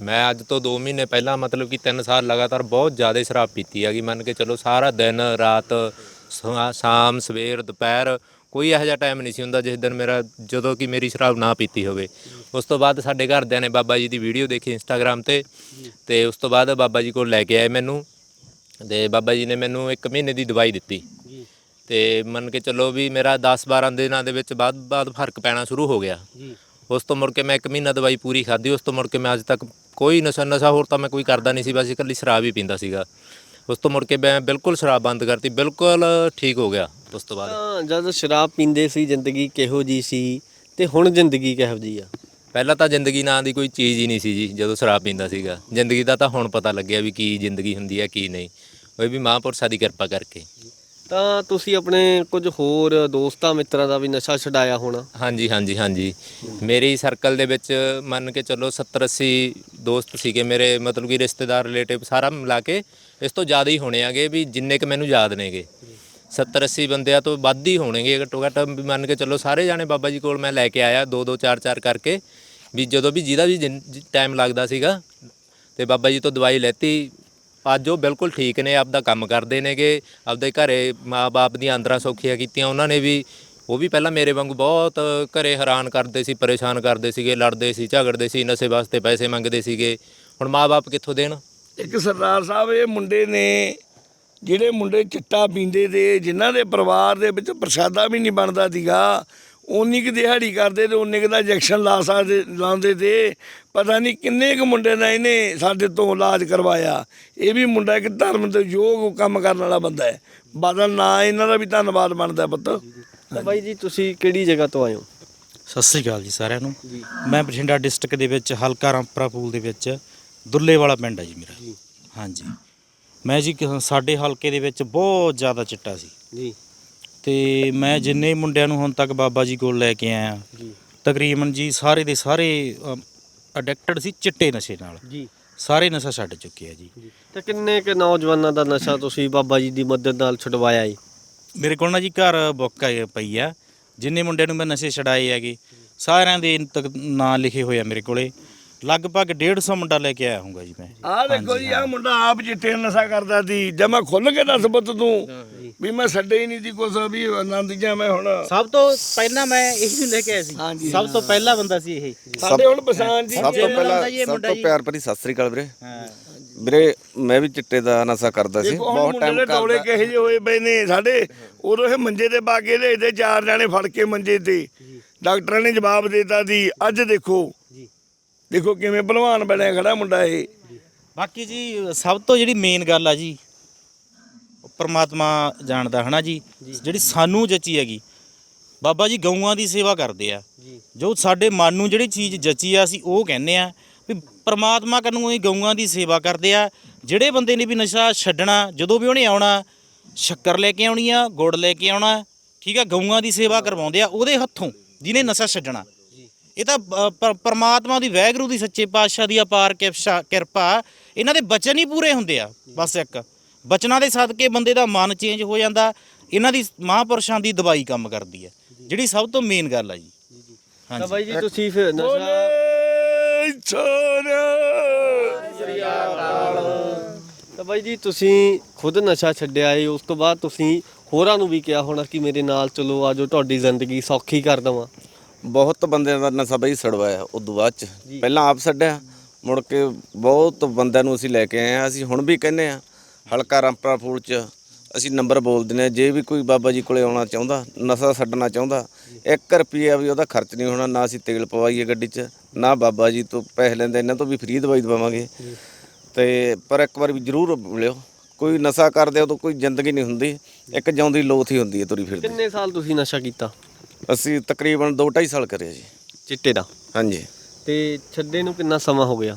ਮੈਂ ਅੱਜ ਤੋਂ 2 ਮਹੀਨੇ ਪਹਿਲਾਂ ਮਤਲਬ ਕਿ 3 ਸਾਲ ਲਗਾਤਾਰ ਬਹੁਤ ਜ਼ਿਆਦਾ ਸ਼ਰਾਬ ਪੀਤੀ ਹੈਗੀ। ਮੰਨ ਕੇ ਚਲੋ ਸਾਰਾ ਦਿਨ, ਰਾਤ ਸ਼ਾ- ਸ਼ਾਮ, ਸਵੇਰ, ਦੁਪਹਿਰ ਕੋਈ ਇਹੋ ਜਿਹਾ ਟਾਈਮ ਨਹੀਂ ਸੀ ਹੁੰਦਾ ਜਿਸ ਦਿਨ ਮੇਰਾ ਜਦੋਂ ਕਿ ਮੇਰੀ ਸ਼ਰਾਬ ਨਾ ਪੀਤੀ ਹੋਵੇ। ਉਸ ਤੋਂ ਬਾਅਦ ਸਾਡੇ ਘਰਦਿਆਂ ਨੇ ਬਾਬਾ ਜੀ ਦੀ ਵੀਡੀਓ ਦੇਖੀ ਇੰਸਟਾਗ੍ਰam ਤੇ। ਤੇ ਉਸ ਤੋਂ ਬਾਅਦ ਬਾਬਾ ਜੀ ਕੋਲ ਲੈ ਕੇ ਆਏ ਮੈਨੂੰ। ਤੇ ਬਾਬਾ ਜੀ ਨੇ ਮੈਨੂੰ 1 ਮਹੀਨੇ ਦੀ ਦਵਾਈ ਦਿੱਤੀ। ਤੇ ਮੰਨ ਕੇ ਚੱਲੋ ਵੀ ਮੇਰਾ 10 12 ਦਿਨਾਂ ਦੇ ਵਿੱਚ ਬਾਅਦ ਬਾਅਦ ਫ਼ਰਕ ਪੈਣਾ ਸ਼ੁਰੂ ਹੋ ਗਿਆ। ਉਸ ਤੋਂ ਮੁੜ ਕੇ ਮੈਂ 1 ਮਹੀਨਾ ਦਵਾਈ ਪੂਰੀ ਖਾਧੀ ਉਸ ਤੋਂ ਮੁੜ ਕੇ ਮੈਂ ਅੱਜ ਤੱਕ ਕੋਈ ਨਸ਼ਾ ਨਸ਼ਾ ਹੋਰ ਤਾਂ ਮੈਂ ਕੋਈ ਕਰਦਾ ਨਹੀਂ ਸੀ ਬਸ ਇਕੱਲੀ ਸ਼ਰਾਬ ਹੀ ਪੀਂਦਾ ਸੀਗਾ। ਉਸ ਤੋਂ ਮੁੜ ਕੇ ਮੈਂ ਬਿਲਕੁਲ ਸ਼ਰਾਬ ਬੰਦ ਕਰਤੀ ਬਿਲਕੁਲ ਠੀਕ ਹੋ ਗਿਆ ਉਸ ਤੋਂ ਬਾਅਦ। ਤਾਂ ਜਦ ਸ਼ਰਾਬ ਪੀਂਦੇ ਸੀ ਜ਼ਿੰਦਗੀ ਕਿਹੋ ਜੀ ਸੀ ਤੇ ਹੁਣ ਜ਼ਿੰਦਗੀ ਕਿਹੋ ਜੀ ਆ? ਪਹਿਲਾਂ ਤਾਂ ਜ਼ਿੰਦਗੀ ਨਾਂ ਦੀ ਕੋਈ ਚੀਜ਼ ਹੀ ਨਹੀਂ ਸੀ ਜੀ ਜਦੋਂ ਸ਼ਰਾਬ ਪੀਂਦਾ ਸੀਗਾ। ਜ਼ਿੰਦਗੀ ਦਾ ਤਾਂ ਹੁਣ ਪਤਾ ਲੱਗਿਆ ਵੀ ਕੀ ਜ਼ਿੰਦਗੀ ਹੁੰਦੀ ਹੈ ਕੀ ਨਹੀਂ। ਉਹ ਵੀ ਮਹਾਂਪੁਰਸ਼ਾਂ ਦੀ ਕਿਰਪਾ ਕਰਕੇ। ਤਾਂ ਤੁਸੀਂ ਆਪਣੇ ਕੁਝ ਹੋਰ ਦੋਸਤਾਂ, ਮਿੱਤਰਾਂ ਦਾ ਵੀ ਨਸ਼ਾ ਛਡਾਇਆ ਹੋਣਾ। ਹਾਂਜੀ ਹਾਂਜੀ ਹਾਂਜੀ। ਮੇਰੀ ਸਰਕਲ ਦੇ ਵਿੱਚ ਮੰਨ ਕੇ ਚੱਲੋ 70 80 ਦੋਸਤ ਸੀਗੇ ਮੇਰੇ, ਮਤਲਬ ਕਿ ਰਿਸ਼ਤੇਦਾਰ ਰਿਲੇਟਿਵ ਸਾਰਾ ਮਿਲਾ ਕੇ ਇਸ ਤੋਂ ਜ਼ਿਆਦਾ ਹੀ ਹੋਣੇ ਆਗੇ ਵੀ ਜਿੰਨੇ ਕ ਮੈਨੂੰ ਯਾਦ ਨੇਗੇ। 70 80 ਬੰਦਿਆਂ ਤੋਂ ਵੱਧ ਹੀ ਹੋਣਗੇ ਘੱਟੋ ਘੱਟ ਮੰਨ ਕੇ ਚੱਲੋ ਸਾਰੇ ਜਾਣੇ ਬਾਬਾ ਜੀ ਕੋਲ ਮੈਂ ਲੈ ਕੇ ਆਇਆ ਦੋ ਦੋ ਚਾਰ ਚਾਰ ਕਰਕੇ, ਵੀ ਜਦੋਂ ਵੀ ਜਿਹਦਾ ਵੀ ਟਾਈਮ ਲੱਗਦਾ ਸੀਗਾ ਤੇ ਬਾਬਾ ਜੀ ਤੋਂ ਦਵਾਈ ਲੈਤੀ ਅੱਜ ਉਹ ਬਿਲਕੁਲ ਠੀਕ ਨੇ, ਆਪਦਾ ਕੰਮ ਕਰਦੇ ਨੇਗੇ, ਆਪਦੇ ਘਰੇ ਮਾਪੇ ਦੀਆਂ ਅੰਦਰਾਂ ਸੌਖੀਆਂ ਕੀਤੀਆਂ, ਉਹਨਾਂ ਨੇ ਵੀ, ਉਹ ਵੀ ਪਹਿਲਾਂ ਮੇਰੇ ਵਾਂਗੂ ਬਹੁਤ ਘਰੇ ਹੈਰਾਨ ਕਰਦੇ ਸੀ, ਪਰੇਸ਼ਾਨ ਕਰਦੇ ਸੀਗੇ, ਲੜਦੇ ਸੀ, ਝਗੜਦੇ ਸੀ, ਨਸ਼ੇ ਵਾਸਤੇ ਪੈਸੇ ਮੰਗਦੇ ਸੀਗੇ। ਹੁਣ ਮਾਪੇ ਕਿੱਥੋਂ ਦੇਣ? ਇੱਕ ਸਰਦਾਰ ਸਾਹਿਬ, ਇਹ ਮੁੰਡੇ ਨੇ, ਜਿਹੜੇ ਮੁੰਡੇ ਚਿੱਟਾ ਪੀਂਦੇ ਤੇ, ਜਿਨ੍ਹਾਂ ਦੇ ਪਰਿਵਾਰ ਦੇ ਵਿੱਚ ਪ੍ਰਸ਼ਾਦਾ ਵੀ ਨਹੀਂ ਬਣਦਾ ਸੀਗਾ ਉਨੀ ਕੁ ਦਿਹਾੜੀ ਕਰਦੇ ਤੇ ਉਨੇ ਕੁ ਦਾ ਇੰਜੈਕਸ਼ਨ ਲਾ ਸਕਦੇ ਲਾਉਂਦੇ ਤੇ ਪਤਾ ਨਹੀਂ ਕਿੰਨੇ ਕੁ ਮੁੰਡੇ ਦਾ ਇਹਨੇ ਸਾਡੇ ਤੋਂ ਇਲਾਜ ਕਰਵਾਇਆ। ਇਹ ਵੀ ਮੁੰਡਾ ਇੱਕ ਧਰਮ ਤੇ ਯੋਗ ਕੰਮ ਕਰਨ ਵਾਲਾ ਬੰਦਾ ਹੈ। ਬਦਲ ਨਾ ਇਹਨਾਂ ਦਾ ਵੀ ਧੰਨਵਾਦ ਬਣਦਾ ਪੁੱਤ। ਤਾਂ ਬਾਈ ਜੀ ਤੁਸੀਂ ਕਿਹੜੀ ਜਗ੍ਹਾ ਤੋਂ ਆਏ ਹੋ? ਸਤਿ ਸ੍ਰੀ ਅਕਾਲ ਜੀ ਸਾਰਿਆਂ ਨੂੰ। ਮੈਂ ਬਠਿੰਡਾ ਡਿਸਟ੍ਰਿਕਟ ਦੇ ਵਿੱਚ ਹਲਕਾ ਰਾਮਪੁਰਾ ਪੂਲ ਦੇ ਵਿੱਚ ਦੁੱਲੇ ਵਾਲਾ ਪਿੰਡ ਹੈ ਜੀ ਮੇਰਾ। ਹਾਂਜੀ। ਮੈਂ ਜੀ ਕਿ- ਸਾਡੇ ਹਲਕੇ ਦੇ ਵਿੱਚ ਬਹੁਤ ਜ਼ਿਆਦਾ ਚਿੱਟਾ ਸੀ। ਜੀ। ਤੇ ਮੈਂ ਜਿੰਨੇ ਮੁੰਡਿਆਂ ਨੂੰ ਹੁਣ ਤੱਕ ਬਾਬਾ ਜੀ ਕੋਲ ਲੈ ਕੇ ਆਇਆ ਜੀ। ਤਕਰੀਬਨ ਜੀ ਸਾਰੇ ਦੇ ਸਾਰੇ ਅਡਿਕਟਡ ਸੀ ਚਿੱਟੇ ਨਸ਼ੇ ਨਾਲ। ਜੀ। ਸਾਰੇ ਨਸ਼ਾ ਛੱਡ ਚੁੱਕੇ ਆ ਜੀ। ਤਾਂ ਕਿੰਨੇ ਕੁ ਨੌਜਵਾਨਾਂ ਦਾ ਨਸ਼ਾ ਤੁਸੀਂ ਬਾਬਾ ਜੀ ਦੀ ਮਦਦ ਨਾਲ ਛੁਡਵਾਇਆ ਏ ਮੇਰੇ ਕੋਲ ਨਾ ਜੀ ਘਰ ਬੁੱਕ ਆ ਪਈ ਆ। ਜਿੰਨੇ ਮੁੰਡਿਆਂ ਨੂੰ ਮੈਂ ਨਸ਼ੇ ਛਡਾਏ ਹੈਗੇ ਸਾਰਿਆਂ ਦੇ ਨਾਂ ਲਿਖੇ ਹੋਏ ਆ ਮੇਰੇ ਕੋਲੇ। ਲਗਭਗ 150 ਮੁੰਡਾ ਲੈ ਕੇ ਆਇਆ ਹੂੰਗਾ ਜੀ ਮੈਂ। ਆਹ ਦੇਖੋ ਜੀ ਆਹ ਮੁੰਡਾ ਆਪ ਚਿੱਟੇ ਨਸ਼ਾ ਕਰਦਾ ਸੀ ਜਦ ਮੈਂ ਖੁੱਲ ਕੇ ਦੱਸ ਪੁੱਤ ਤੂੰ ਵੀ ਮੈਂ ਛੱਡੇ ਹੀ ਨਹੀਂ ਸੀ ਕੁਛ ਵੀ ਆਨੰਦ ਜਾਂ ਮੈਂ ਹੁਣ ਸਭ ਤੋਂ ਪਹਿਲਾਂ ਮੈਂ ਇਹੀ ਲੈ ਕੇ ਆਇਆ ਸੀ। ਸਭ ਤੋਂ ਪਹਿਲਾ ਬੰਦਾ ਸੀ ਇਹ। ਸਾਡੇ ਹੁਣ ਪਛਾਣ ਜੀ। ਸਭ ਤੋਂ ਪਹਿਲਾਂ ਜੀ ਸਭ ਤੋਂ ਜੀ। ਪਿਆਰ ਭਰੀ ਸਤਿ ਸ੍ਰੀ ਅਕਾਲ ਵੀਰੇ। ਹਾਂ। ਵੀਰੇ ਮੈਂ ਵੀ ਚਿੱਟੇ ਦਾ ਨਸ਼ਾ ਕਰਦਾ ਸੀ। ਬਹੁਤ ਟਾਈਮ ਦੇ ਡੋਲੇ ਕਰਦਾ ਕਿਹੋ ਜਿਹੇ ਹੋਏ ਪਏ ਨੇ ਸਾਡੇ ਉਦੋਂ ਇਹ ਮੰਜੇ ਤੇ ਪਾ ਕੇ ਲਿਆਏ ਤੇ ਚਾਰ ਜਾਣੇ ਫੜ ਕੇ ਮੰਜੇ ਤੇ। ਡਾਕਟਰਾਂ ਨੇ ਜਵਾਬ ਦਿੱਤਾ ਸੀ ਅੱਜ ਦੇਖੋ ਦੇਖੋ ਕਿਵੇਂ ਭਲਵਾਨ ਬਣਿਆ ਖੜਾ ਮੁੰਡਾ ਇਹ। ਬਾਕੀ ਜੀ ਸਭ ਤੋਂ ਜਿਹੜੀ ਮੇਨ ਗੱਲ ਆ ਜੀ ਉਹ ਪ੍ਰਮਾਤਮਾ ਜਾਣਦਾ ਹਨਾ ਜੀ। ਜਿਹੜੀ ਸਾਨੂੰ ਜੱਚੀ ਹੈਗੀ ਬਾਬਾ ਜੀ ਗਊਆਂ ਦੀ ਸੇਵਾ ਕਰਦੇ ਆ। ਜੋ। ਸਾਡੇ ਮਨ ਨੂੰ ਜਿਹੜੀ ਚੀਜ਼ ਜੱਚੀ ਆ ਅਸੀਂ ਉਹ ਕਹਿੰਦੇ ਆ ਵੀ ਪ੍ਰਮਾਤਮਾ ਕਨੂੰ ਹੀ ਗਊਆਂ ਦੀ ਸੇਵਾ ਕਰਦੇ ਆ। ਜਿਹੜੇ ਬੰਦੇ ਨੇ ਵੀ ਨਸ਼ਾ ਛੱਡਣਾ ਜਦੋਂ ਵੀ ਉਹਨੇ ਆਉਣਾ ਸ਼ੱਕਰ ਲੈ ਕੇ ਆਉਣੀ ਆ ਗੁੜ ਲੈ ਕੇ ਆਉਣਾ ਠੀਕ ਆ ਗਊਆਂ ਦੀ ਸੇਵਾ ਕਰਵਾਉਂਦੇ ਆ ਉਹਦੇ ਹੱਥੋਂ ਜਿਹਨੇ ਨਸ਼ਾ ਛੱਡਣਾ। ਇਹ ਤਾਂ ਪਰਮਾਤਮਾ ਦੀ ਵੈਗਰੂ ਦੀ ਸੱਚੇ ਪਾਤਸ਼ਾਹ ਦੀ ਅਪਾਰ ਕਿਰਪਾ ਇਹਨਾਂ ਦੇ ਬਚਨ ਹੀ ਪੂਰੇ ਹੁੰਦੇ ਆ ਬਸ ਇੱਕ। ਬਚਨਾਂ ਦੇ ਸਦਕੇ ਬੰਦੇ ਦਾ ਮਨ ਚੇਂਜ ਹੋ ਜਾਂਦਾ ਇਹਨਾਂ ਦੀ ਮਹਾਂਪੁਰਸ਼ਾਂ ਦੀ ਦਵਾਈ ਕੰਮ ਕਰਦੀ ਹੈ ਜਿਹੜੀ ਸਭ ਤੋਂ ਮੇਨ ਗੱਲ ਆ ਜੀ। ਤਾਂ ਬਾਈ ਜੀ ਤੁਸੀਂ ਫਿਰ ਨਸ਼ਾ ਤਾਂ ਬਾਈ ਜੀ ਤੁਸੀਂ ਖੁਦ ਨਸ਼ਾ ਛੱਡਿਆ ਏ ਉਸ ਤੋਂ ਬਾਅਦ ਤੁਸੀਂ ਹੋਰਾਂ ਨੂੰ ਵੀ ਕਿਹਾ ਹੋਣਾ ਕਿ ਮੇਰੇ ਨਾਲ ਚਲੋ ਆਜੋ ਤੁਹਾਡੀ ਜ਼ਿੰਦਗੀ ਸੌਖੀ ਕਰ ਦਵਾਂ। ਬਹੁਤ ਬੰਦਿਆਂ ਦਾ ਨਸ਼ਾ ਬਈ ਛੜਵਾਇਆ ਉਦੋਂ ਬਾਅਦ ਚ। ਪਹਿਲਾਂ ਆਪ ਛੱਡਿਆ ਮੁੜ ਕੇ ਬਹੁਤ ਬੰਦਿਆਂ ਨੂੰ ਅਸੀਂ ਲੈ ਕੇ ਆਏ ਆ ਅਸੀਂ ਹੁਣ ਵੀ ਕਹਿੰਦੇ ਆ ਹਲਕਾ ਰਾਮਪੁਰਾ ਫੂਲ ਚ ਅਸੀਂ ਨੰਬਰ ਬੋਲ ਦਿੰਦੇ ਆ ਜੇ ਵੀ ਕੋਈ ਬਾਬਾ ਜੀ ਕੋਲੇ ਆਉਣਾ ਚਾਹੁੰਦਾ, ਨਸ਼ਾ ਛੱਡਣਾ ਚਾਹੁੰਦਾ 1 ਰੁਪਿਆ ਵੀ ਉਹਦਾ ਖਰਚ ਨਹੀਂ ਹੋਣਾ, ਨਾ ਅਸੀਂ ਤੇਲ ਪਵਾਈਏ ਗੱਡੀ 'ਚ, ਨਾ ਬਾਬਾ ਜੀ ਤੋਂ ਪੈਸੇ ਲੈਂਦੇ, ਇਹਨਾਂ ਤੋਂ ਵੀ ਫ੍ਰੀ ਦਵਾਈ ਦਵਾਵਾਂਗੇ। ਤੇ ਪਰ ਇੱਕ ਵਾਰ ਵੀ ਜ਼ਰੂਰ ਮਿਲਿਓ, ਕੋਈ ਨਸ਼ਾ ਕਰਦੇ ਉਦੋਂ ਕੋਈ ਜ਼ਿੰਦਗੀ ਨਹੀਂ ਹੁੰਦੀ, ਇੱਕ ਜਿਉਂਦੀ ਲੋਥ ਹੀ ਹੁੰਦੀ ਹੈ ਤੁਰੀ ਫਿਰਦੀ। ਕਿੰਨੇ ਸਾਲ ਤੁਸੀਂ ਨਸ਼ਾ ਕੀਤਾ? ਅਸੀਂ ਤਕਰੀਬਨ 2.5 ਸਾਲ ਕਰਿਆ ਜੀ। ਚਿੱਟੇ ਦਾ? ਹਾਂਜੀ। ਤੇ ਛੱਡੇ ਨੂੰ ਕਿੰਨਾ ਸਮਾਂ ਹੋ ਗਿਆ?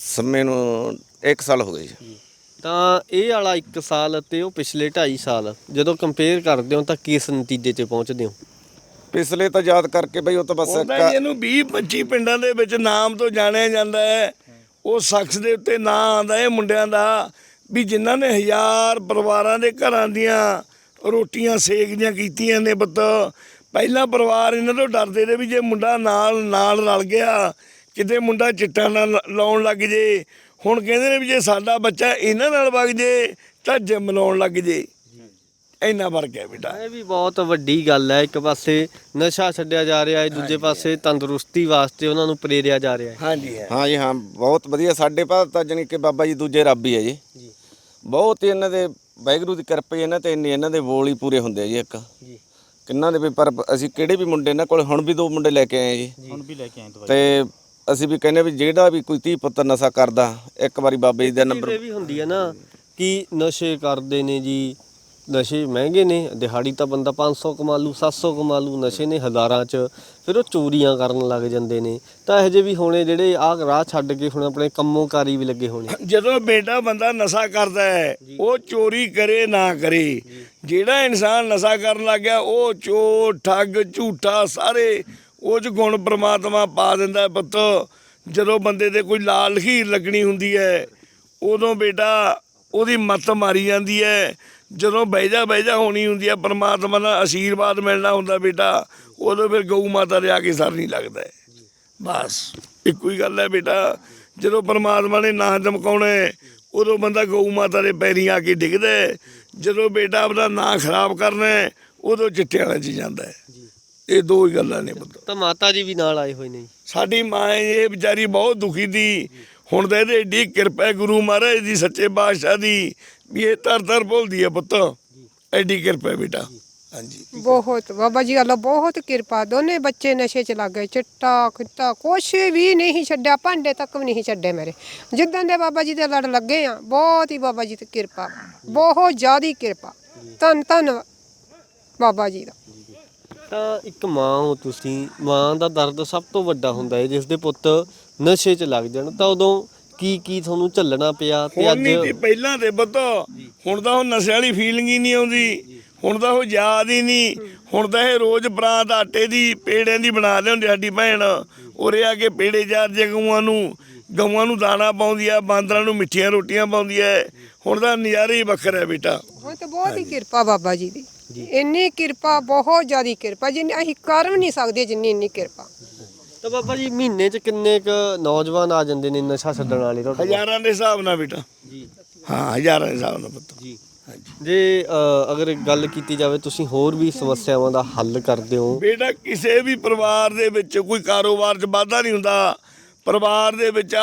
ਸਮੇਂ ਨੂੰ 1 ਸਾਲ ਹੋ ਗਏ ਜੀ। ਤਾਂ ਇਹ ਵਾਲਾ 1 ਸਾਲ ਤੇ ਉਹ ਪਿਛਲੇ 2.5 ਸਾਲ ਜਦੋਂ ਕੰਪੇਅਰ ਕਰਦੇ ਹੋ ਤਾਂ ਕਿਸ ਨਤੀਜੇ ਤੇ ਪਹੁੰਚਦੇ ਹੋ? ਪਿਛਲੇ ਤਾਂ ਯਾਦ ਕਰਕੇ ਬਈ ਉਹ ਤਾਂ ਬਸ ਉਹਦਾ ਇੱਕ ਜਿਹਨੂੰ 20 25 ਪਿੰਡਾਂ ਦੇ ਵਿੱਚ ਨਾਮ ਤੋਂ ਜਾਣਿਆ ਜਾਂਦਾ ਹੈ। ਉਹ ਸ਼ਖਸ ਦੇ ਉੱਤੇ ਨਾਂ ਆਉਂਦਾ ਹੈ ਮੁੰਡਿਆਂ ਦਾ ਵੀ ਜਿਨ੍ਹਾਂ ਨੇ ਹਜ਼ਾਰ ਪਰਿਵਾਰਾਂ ਦੇ ਘਰਾਂ ਦੀਆਂ ਰੋਟੀਆਂ ਸੇਕਦੀਆਂ ਕੀਤੀਆਂ ਨੇ ਪੁੱਤ। ਪਹਿਲਾਂ ਪਰਿਵਾਰ ਇਹਨਾਂ ਤੋਂ ਡਰਦੇ ਨੇ ਵੀ ਜੇ ਮੁੰਡਾ ਨਾਲ ਨਾਲ ਰਲ ਗਿਆ ਕਿਤੇ ਮੁੰਡਾ ਚਿੱਟਾ ਨਾ ਲਾ- ਲਾਉਣ ਲੱਗ ਜੇ। ਹੁਣ ਕਹਿੰਦੇ ਨੇ ਵੀ ਜੇ ਸਾਡਾ ਬੱਚਾ ਇਹਨਾਂ ਨਾਲ ਵਗ ਜੇ ਤਾਂ ਜਿਮ ਲਾਉਣ ਲੱਗ ਜੇ। ਇੰਨਾ ਫ਼ਰਕ ਹੈ ਬੇਟਾ। ਇਹ ਵੀ ਬਹੁਤ ਵੱਡੀ ਗੱਲ ਹੈ ਇੱਕ ਪਾਸੇ ਨਸ਼ਾ ਛੱਡਿਆ ਜਾ ਰਿਹਾ ਹੈ ਦੂਜੇ ਪਾਸੇ ਤੰਦਰੁਸਤੀ ਵਾਸਤੇ ਉਹਨਾਂ ਨੂੰ ਪ੍ਰੇਰਿਆ ਜਾ ਰਿਹਾ ਹੈ। ਹਾਂਜੀ ਹੈ। ਹਾਂ ਜੀ ਹਾਂ ਬਹੁਤ ਵਧੀਆ। ਸਾਡੇ ਪਾਸ ਤਾਂ ਜਾਣੀ ਕਿ ਬਾਬਾ ਜੀ ਦੂਜੇ ਰੱਬ ਹੀ ਹੈ ਜੀ। ਜੀ। ਬਹੁਤ ਹੀ ਇਹਨਾਂ ਦੇ ਵਾਹਿਗੁਰੂ ਦੀ ਕਿਰਪਾ ਹੀ ਇਹਨਾਂ ਤੇ ਇੰਨੀ ਇਹਨਾਂ ਦੇ ਬੋਲ ਹੀ ਪੂਰੇ ਹੁੰਦੇ ਆ ਜੀ ਇੱਕ। ਕਿੰਨਾ ਦੇ ਵੀ ਪਰ ਅਸੀਂ ਕਿਹੜੇ ਵੀ ਮੁੰਡੇ ਇਹਨਾਂ ਕੋਲ ਹੁਣ ਵੀ ਦੋ ਮੁੰਡੇ ਲੈ ਕੇ ਆਏ ਜੀ। ਹੁਣ ਵੀ ਲੈ ਕੇ ਆਏ ਦਵਾਈ। ਤੇ ਅਸੀਂ ਵੀ ਕਹਿੰਦੇ ਵੀ ਜਿਹੜਾ ਵੀ ਕੋਈ ਧੀ ਪੁੱਤ ਨਸ਼ਾ ਕਰਦਾ ਇੱਕ ਵਾਰੀ ਬਾਬੇ ਜੀ ਦਾ ਨੰਬਰ ਨੰਬਰ ਇਹ ਵੀ ਹੁੰਦੀ ਹੈ ਨਾ ਕਿ ਨਸ਼ੇ ਕਰਦੇ ਨੇ ਜੀ ਨਸ਼ੇ ਮਹਿੰਗੇ ਨੇ ਦਿਹਾੜੀ ਤਾਂ ਬੰਦਾ 500 ਕਮਾ ਲੂ 700 ਕਮਾ ਲੂ ਨਸ਼ੇ ਨੇ ਹਜ਼ਾਰਾਂ 'ਚ ਫਿਰ ਉਹ ਚੋਰੀਆਂ ਕਰਨ ਲੱਗ ਜਾਂਦੇ ਨੇ। ਤਾਂ ਇਹੋ ਜਿਹੇ ਵੀ ਹੋਣੇ ਜਿਹੜੇ ਆਹ ਰਾਹ ਛੱਡ ਕੇ ਹੁਣ ਆਪਣੇ ਕੰਮੋਂ ਕਾਰੀ ਵੀ ਲੱਗੇ ਹੋਣੇ। ਜਦੋਂ ਬੇਟਾ ਬੰਦਾ ਨਸ਼ਾ ਕਰਦਾ ਹੈ ਉਹ ਚੋਰੀ ਕਰੇ ਨਾ ਕਰੇ। ਜਿਹੜਾ ਇਨਸਾਨ ਨਸ਼ਾ ਕਰਨ ਲੱਗ ਗਿਆ ਉਹ ਚੋਰ ਠੱਗ ਝੂਠਾ ਸਾਰੇ ਉਹ ਚ ਗੁਣ ਪ੍ਰਮਾਤਮਾ ਪਾ ਦਿੰਦਾ ਪੁੱਤ। ਜਦੋਂ ਬੰਦੇ ਤੇ ਕੋਈ ਲਾਲ ਲਖੀਰ ਲੱਗਣੀ ਹੁੰਦੀ ਹੈ ਉਦੋਂ ਬੇਟਾ ਉਹਦੀ ਮੱਤ ਮਾਰੀ ਜਾਂਦੀ ਹੈ। ਜਦੋਂ ਬਹਿਜਾ ਬਹਿਜਾ ਹੋਣੀ ਹੁੰਦੀ ਹੈ ਪ੍ਰਮਾਤਮਾ ਦਾ ਆਸ਼ੀਰਵਾਦ ਮਿਲਣਾ ਹੁੰਦਾ ਬੇਟਾ ਉਦੋਂ ਫਿਰ ਗਊ ਮਾਤਾ ਦੇ ਆ ਕੇ ਸਰ ਨਹੀਂ ਲੱਗਦਾ ਬਸ ਇੱਕੋ ਹੀ ਗੱਲ ਹੈ ਬੇਟਾ। ਜਦੋਂ ਪਰਮਾਤਮਾ ਨੇ ਨਾਂ ਚਮਕਾਉਣਾ ਹੈ, ਉਦੋਂ ਬੰਦਾ ਗਊ ਮਾਤਾ ਦੇ ਪੈਰੀਂ ਆ ਕੇ ਡਿੱਗਦਾ। ਜਦੋਂ ਬੇਟਾ ਆਪਦਾ ਨਾਂ ਖਰਾਬ ਕਰਨਾ ਉਦੋਂ ਚਿੱਟਿਆਂ ਵਿੱਚ ਜਾਂਦਾ ਹੈ। ਇਹ ਦੋ ਹੀ ਗੱਲਾਂ ਨੇ ਪੁੱਤ। ਤਾਂ ਮਾਤਾ ਜੀ ਵੀ ਨਾਲ ਆਏ ਹੋਏ ਨੇ। ਸਾਡੀ ਮਾਂ ਇਹ ਵਿਚਾਰੀ ਬਹੁਤ ਦੁਖੀ ਦੀ ਹੁਣ ਤਾਂ ਇਹਦੇ ਏਡੀ ਕਿਰਪਾ ਗੁਰੂ ਮਹਾਰਾਜ ਦੀ ਸੱਚੇ ਬਾਦਸ਼ਾਹ ਦੀ। ਵੀ ਇਹ ਤਰ ਤਰ ਭੁੱਲਦੀ ਹੈ ਪੁੱਤ। ਐਡੀ ਕਿਰਪਾ ਹੈ ਬੇਟਾ। ਹਾਂਜੀ। ਬਹੁਤ ਬਾਬਾ ਜੀ ਅੱਲਾ ਬਹੁਤ ਕਿਰਪਾ। ਦੋਨੇ ਬੱਚੇ ਨਸ਼ੇ ਚ ਲੱਗ ਗਏ। ਚਿੱਟਾ ਖਿੱਟਾ ਕੁਛ ਵੀ ਨਹੀਂ ਛੱਡਿਆ। ਭਾਂਡੇ ਤੱਕ ਵੀ ਨਹੀਂ ਛੱਡੇ ਮੇਰੇ। ਜਿੱਦਾਂ ਦੇ ਬਾਬਾ ਜੀ ਦੇ ਲੜ ਲੱਗੇ ਆ ਬਹੁਤ ਹੀ ਬਾਬਾ ਜੀ ਦੀ ਕਿਰਪਾ। ਬਹੁਤ ਜ਼ਿਆਦੀ ਕਿਰਪਾ। ਧੰਨ ਧੰਨ ਬਾਬਾ ਜੀ ਦਾ। ਤਾਂ ਇੱਕ ਮਾਂ ਹੋ ਤੁਸੀਂ। ਮਾਂ ਦਾ ਦਰਦ ਸਭ ਤੋਂ ਵੱਡਾ ਹੁੰਦਾ ਹੈ। ਜਿਸ ਦੇ ਪੁੱਤ ਨਸ਼ੇ 'ਚ ਲੱਗ ਜਾਣ ਤਾਂ ਉਦੋਂ ਕੀ ਕੀ ਤੁਹਾਨੂੰ ਝੱਲਣਾ ਪਿਆ ਤੇ ਹੁਣ ਅੱਜ ਨਹੀਂ ਤੇ ਪਹਿਲਾਂ ਤੇ ਪਤਾ ਹੁਣ ਤਾਂ ਉਹ ਨਸ਼ੇ ਵਾਲੀ ਫੀਲਿੰਗ ਹੀ ਨਹੀਂ ਆਉਂਦੀ। ਹੁਣ ਤਾਂ ਉਹ ਯਾਦ ਹੀ ਨਹੀਂ। ਹੁਣ ਤਾਂ ਇਹ ਰੋਜ਼ ਬਰਾਤ ਆਟੇ ਦੀ ਪੇੜਿਆਂ ਦੀ ਬਣਾ ਲਿਆਉਂਦੀ ਸਾਡੀ ਭੈਣ। ਉਰੇ ਆ ਕੇ ਪੇੜੇ ਚਾਰ ਜੇ ਗਊਆਂ ਨੂੰ। ਗਊਆਂ ਨੂੰ ਦਾਣਾ ਪਾਉਂਦੀ ਆ ਬਾਂਦਰਾਂ ਨੂੰ ਮਿੱਠੀਆਂ ਰੋਟੀਆਂ ਪਾਉਂਦੀ ਐ ਹੁਣ ਤਾਂ ਨਜ਼ਾਰੇ ਹੀ ਵੱਖਰਾ ਹੈ ਬੇਟਾ। ਹੁਣ ਤਾਂ ਬਹੁਤ ਹੀ ਕਿਰਪਾ ਬਾਬਾ ਜੀ ਦੀ। ਇੰਨੀ ਕਿਰਪਾ ਬਹੁਤ ਜ਼ਿਆਦੀ ਕਿਰਪਾ ਜਿੰਨੀ ਅਸੀਂ ਕਰ ਵੀ ਨਹੀਂ ਸਕਦੇ ਜਿੰਨੀ ਇੰਨੀ ਕਿਰਪਾ। ਤਾਂ ਬਾਬਾ ਜੀ ਮਹੀਨੇ 'ਚ ਕਿੰਨੇ ਕ ਨੌਜਵਾਨ ਆ ਜਾਂਦੇ ਨੇ ਨਸ਼ਾ ਛੱਡਣ ਵਾਲੇ ਤੁਹਾਡੇ ਕੋਲ? ਹਜ਼ਾਰਾਂ ਦੇ ਹਿਸਾਬ ਨਾਲ ਬੇਟਾ। ਜੀ। ਹਾਂ ਹਜ਼ਾਰਾਂ ਦੇ ਹਿਸਾਬ ਨਾਲ ਪੁੱਤ। ਜੀ। ਜੇ ਅ, ਅਗਰ ਗੱਲ ਕੀਤੀ ਜਾਵੇ ਤੁਸੀਂ ਹੋਰ ਵੀ ਸਮੱਸਿਆਵਾਂ ਦਾ ਹੱਲ ਕਰਦੇ ਹੋ? ਬੇਟਾ ਕਿਸੇ ਵੀ ਪਰਿਵਾਰ ਦੇ ਵਿੱਚ ਕੋਈ ਕਾਰੋਬਾਰ 'ਚ ਵਾਧਾ ਨਹੀਂ ਹੁੰਦਾ। ਪਰਿਵਾਰ ਦੇ ਵਿੱਚ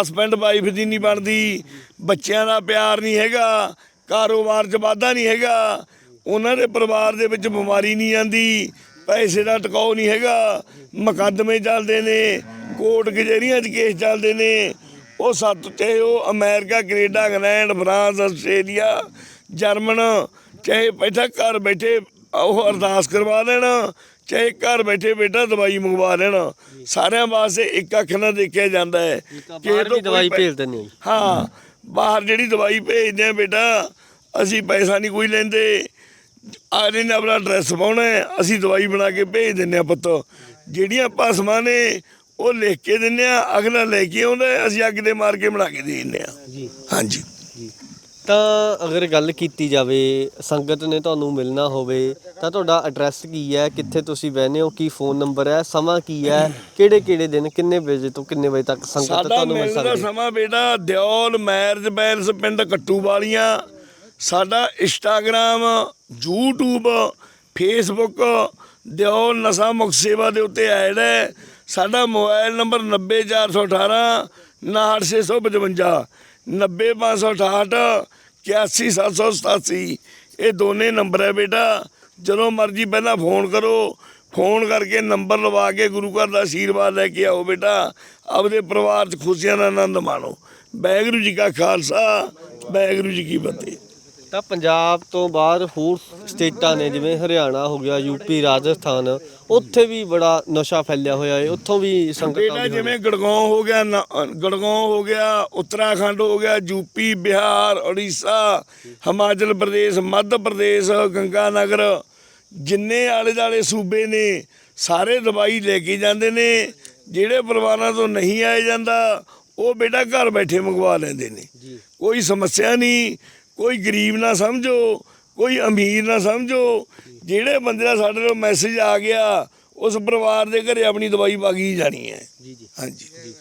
ਹਸਬੈਂਡ ਵਾਈਫ ਦੀ ਨਹੀਂ ਬਣਦੀ। ਬੱਚਿਆਂ ਦਾ ਪਿਆਰ ਨਹੀਂ ਹੈਗਾ। ਕਾਰੋਬਾਰ 'ਚ ਵਾਧਾ ਨਹੀਂ ਹੈਗਾ। ਉਹਨਾਂ ਦੇ ਪਰਿਵਾਰ ਦੇ ਵਿੱਚ ਬਿਮਾਰੀ ਨਹੀਂ ਆਂਦੀ। ਪੈਸੇ ਦਾ ਟਿਕਾਉ ਨਹੀਂ ਹੈਗਾ। ਮੁਕੱਦਮੇ ਚੱਲਦੇ ਨੇ ਕੋਰਟ ਕਚਹਿਰੀਆਂ 'ਚ ਕੇਸ ਚੱਲਦੇ ਨੇ। ਉਹ ਸੱਤ ਚਾਹੇ ਉਹ America Canada England France Australia German ਚਾਹੇ ਬੈਠਾ ਘਰ ਬੈਠੇ ਉਹ ਅਰਦਾਸ ਕਰਵਾ ਲੈਣ ਚਾਹੇ ਘਰ ਬੈਠੇ ਬੇਟਾ ਦਵਾਈ ਮੰਗਵਾ ਲੈਣ ਸਾਰਿਆਂ ਵਾਸਤੇ ਇੱਕ ਅੱਖ ਨਾਲ ਦੇਖਿਆ ਜਾਂਦਾ ਹੈ ਕਿ ਤੋਂ ਦਵਾਈ ਭੇਜ ਦਿੰਦੇ। ਹਾਂ ਬਾਹਰ ਜਿਹੜੀ ਦਵਾਈ ਭੇਜਦੇ ਆ ਬੇਟਾ ਅਸੀਂ ਪੈਸਾ ਨਹੀਂ ਕੋਈ ਲੈਂਦੇ। ਆਰੇ ਨੇ ਆਪਣਾ ਐਡਰੈਸ ਪਾਉਣਾ ਅਸੀਂ ਦਵਾਈ ਬਣਾ ਕੇ ਭੇਜ ਦਿੰਨੇ ਆ ਪੁੱਤ। ਜਿਹੜੀਆਂ ਪਸਮਾਂ ਨੇ ਉਹ ਲਿਖ ਕੇ ਦਿੰਨੇ ਆ ਅਗਲਾ ਲੈ ਕੇ ਆਉਂਦਾ ਅਸੀਂ ਅੱਗ ਦੇ ਮਾਰ ਕੇ ਬਣਾ ਕੇ ਦੇ ਦਿੰਨੇ ਆ ਜੀ। ਹਾਂਜੀ। ਤਾਂ ਅਗਰ ਗੱਲ ਕੀਤੀ ਜਾਵੇ ਸੰਗਤ ਨੇ ਤੁਹਾਨੂੰ ਮਿਲਣਾ ਹੋਵੇ ਤਾਂ ਤੁਹਾਡਾ ਐਡਰੈਸ ਕੀ ਹੈ ਕਿੱਥੇ ਤੁਸੀਂ ਬਹਿੰਦੇ ਹੋ ਕੀ ਫੋਨ ਨੰਬਰ ਹੈ ਸਮਾਂ ਕੀ ਹੈ ਕਿਹੜੇ ਕਿਹੜੇ ਦਿਨ ਕਿੰਨੇ ਵਜੇ ਤੋਂ ਕਿੰਨੇ ਵਜੇ ਤੱਕ ਸੰਗਤ ਤੁਹਾਨੂੰ ਮਿਲ ਸਕਦੀ ਹੈ? ਸਮਾਂ ਬੇਟਾ ਦਿਓਲ ਮੈਰਜ ਬੈਲਸ ਪਿੰਡ ਕੱਟੂ ਵਾਲੀਆਂ ਸਾਡਾ ਇੰਸਟਾਗ੍ਰam YouTube ਫੇਸਬੁੱਕ ਦਿਓ ਨਸ਼ਾ ਮੁਕਤ ਸੇਵਾ ਦੇ ਉੱਤੇ ਐਡ ਹੈ। ਸਾਡਾ ਮੋਬਾਈਲ ਨੰਬਰ 90418 69655 90568 81787 ਇਹ ਦੋਨੇ ਨੰਬਰ ਹੈ ਬੇਟਾ। ਜਦੋਂ ਮਰਜ਼ੀ ਪਹਿਲਾਂ ਫੋਨ ਕਰੋ। ਫੋਨ ਕਰਕੇ ਨੰਬਰ ਲਵਾ ਕੇ ਗੁਰੂ ਘਰ ਦਾ ਆਸ਼ੀਰਵਾਦ ਲੈ ਕੇ ਆਓ ਬੇਟਾ। ਆਪਦੇ ਪਰਿਵਾਰ 'ਚ ਖੁਸ਼ੀਆਂ ਦਾ ਆਨੰਦ ਮਾਣੋ। ਵਾਹਿਗੁਰੂ ਜੀ ਕਾ ਖਾਲਸਾ, ਵਾਹਿਗੁਰੂ ਜੀ ਕੀ ਫਤਿਹ। ਤਾਂ ਪੰਜਾਬ ਤੋਂ ਬਾਹਰ ਹੋਰ ਸਟੇਟਾਂ ਨੇ ਜਿਵੇਂ ਹਰਿਆਣਾ ਹੋ ਗਿਆ ਯੂਪੀ ਰਾਜਸਥਾਨ ਉੱਥੇ ਵੀ ਬੜਾ ਨਸ਼ਾ ਫੈਲਿਆ ਹੋਇਆ ਹੈ ਉੱਥੋਂ ਵੀ ਸੰਗਤ ਹੋਣੀ। ਜਿਵੇਂ ਗੜਗਾਉਂ ਹੋ ਗਿਆ ਨ- ਗੜਗਾਉਂ ਹੋ ਗਿਆ ਉੱਤਰਾਖੰਡ ਹੋ ਗਿਆ ਯੂਪੀ ਬਿਹਾਰ ਉੜੀਸਾ ਹਿਮਾਚਲ ਪ੍ਰਦੇਸ਼ ਮੱਧ ਪ੍ਰਦੇਸ਼ ਗੰਗਾ ਨਗਰ ਜਿੰਨੇ ਆਲੇ ਦਾਲੇ ਸੂਬੇ ਨੇ ਸਾਰੇ ਦਵਾਈ ਲੈ ਕੇ ਜਾਂਦੇ ਨੇ ਜਿਹੜੇ ਪਰਿਵਾਰਾਂ ਤੋਂ ਨਹੀਂ ਆਇਆ ਜਾਂਦਾ ਉਹ ਬੇਟਾ ਘਰ ਬੈਠੇ ਮੰਗਵਾ ਲੈਂਦੇ ਨੇ ਕੋਈ ਸਮੱਸਿਆ ਨਹੀਂ ਕੋਈ ਗਰੀਬ ਨਾ ਸਮਝੋ ਕੋਈ ਅਮੀਰ ਨਾ ਸਮਝੋ। ਜਿਹੜੇ ਬੰਦੇ ਦਾ ਸਾਡੇ ਕੋਲ ਮੈਸੇਜ ਆ ਗਿਆ ਉਸ ਪਰਿਵਾਰ ਦੇ ਘਰੇ ਆਪਣੀ ਦਵਾਈ ਵਾਗੀ ਜਾਣੀ ਹੈ। ਜੀ ਜੀ। ਹਾਂਜੀ।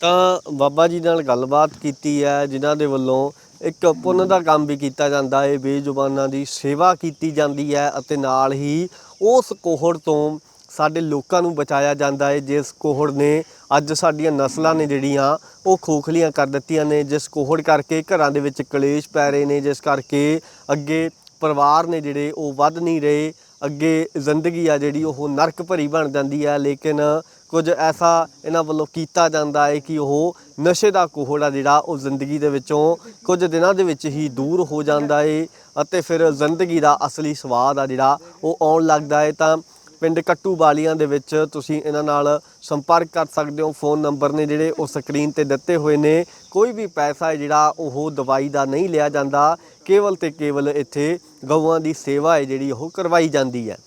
ਤਾਂ ਬਾਬਾ ਜੀ ਨਾਲ ਗੱਲਬਾਤ ਕੀਤੀ ਹੈ ਜਿਨ੍ਹਾਂ ਦੇ ਵੱਲੋਂ ਇੱਕ ਪੁੰਨ ਦਾ ਕੰਮ ਵੀ ਕੀਤਾ ਜਾਂਦਾ ਹੈ ਬੇਜ਼ੁਬਾਨਾਂ ਦੀ ਸੇਵਾ ਕੀਤੀ ਜਾਂਦੀ ਹੈ ਅਤੇ ਨਾਲ ਹੀ ਉਸ ਕੋਹੜ ਤੋਂ ਸਾਡੇ ਲੋਕਾਂ ਨੂੰ ਬਚਾਇਆ ਜਾਂਦਾ ਹੈ ਜਿਸ ਕੋਹੜ ਨੇ ਅੱਜ ਸਾਡੀਆਂ ਨਸਲਾਂ ਨੇ ਜਿਹੜੀਆਂ ਉਹ ਖੋਖਲੀਆਂ ਕਰ ਦਿੱਤੀਆਂ ਨੇ, ਜਿਸ ਕੋਹੜ ਕਰਕੇ ਘਰਾਂ ਦੇ ਵਿੱਚ ਕਲੇਸ਼ ਪੈ ਰਹੇ ਨੇ, ਜਿਸ ਕਰਕੇ ਅੱਗੇ ਪਰਿਵਾਰ ਨੇ ਜਿਹੜੇ ਉਹ ਵੱਧ ਨਹੀਂ ਰਹੇ, ਅੱਗੇ ਜ਼ਿੰਦਗੀ ਆ ਜਿਹੜੀ ਉਹ ਨਰਕ ਭਰੀ ਬਣ ਜਾਂਦੀ ਹੈ ਲੇਕਿਨ ਕੁਝ ਐਸਾ ਇਹਨਾਂ ਵੱਲੋਂ ਕੀਤਾ ਜਾਂਦਾ ਹੈ ਕਿ ਉਹ ਨਸ਼ੇ ਦਾ ਕੋਹੜਾ ਜਿਹੜਾ ਉਹ ਜ਼ਿੰਦਗੀ ਦੇ ਵਿੱਚੋਂ ਕੁਝ ਦਿਨਾਂ ਦੇ ਵਿੱਚ ਹੀ ਦੂਰ ਹੋ ਜਾਂਦਾ ਹੈ ਅਤੇ ਫਿਰ ਜ਼ਿੰਦਗੀ ਦਾ ਅਸਲੀ ਸਵਾਦ ਆ ਜਿਹੜਾ ਉਹ ਆਉਣ ਲੱਗਦਾ ਹੈ ਤਾਂ ਪਿੰਡ ਕੱਟੂ ਵਾਲੀਆਂ ਦੇ ਵਿੱਚ ਤੁਸੀਂ ਇਹਨਾਂ ਨਾਲ ਸੰਪਰਕ ਕਰ ਸਕਦੇ ਹੋ। ਫੋਨ ਨੰਬਰ ਨੇ ਜਿਹੜੇ ਉਹ ਸਕਰੀਨ ਤੇ ਦਿੱਤੇ ਹੋਏ ਨੇ। ਕੋਈ ਵੀ ਪੈਸਾ ਹੈ ਜਿਹੜਾ ਉਹ ਦਵਾਈ ਦਾ ਨਹੀਂ ਲਿਆ ਜਾਂਦਾ। ਕੇਵਲ ਤੇ ਕੇਵਲ ਇੱਥੇ ਗਊਆਂ ਦੀ ਸੇਵਾ ਹੈ ਜਿਹੜੀ ਉਹ ਕਰਵਾਈ ਜਾਂਦੀ ਹੈ।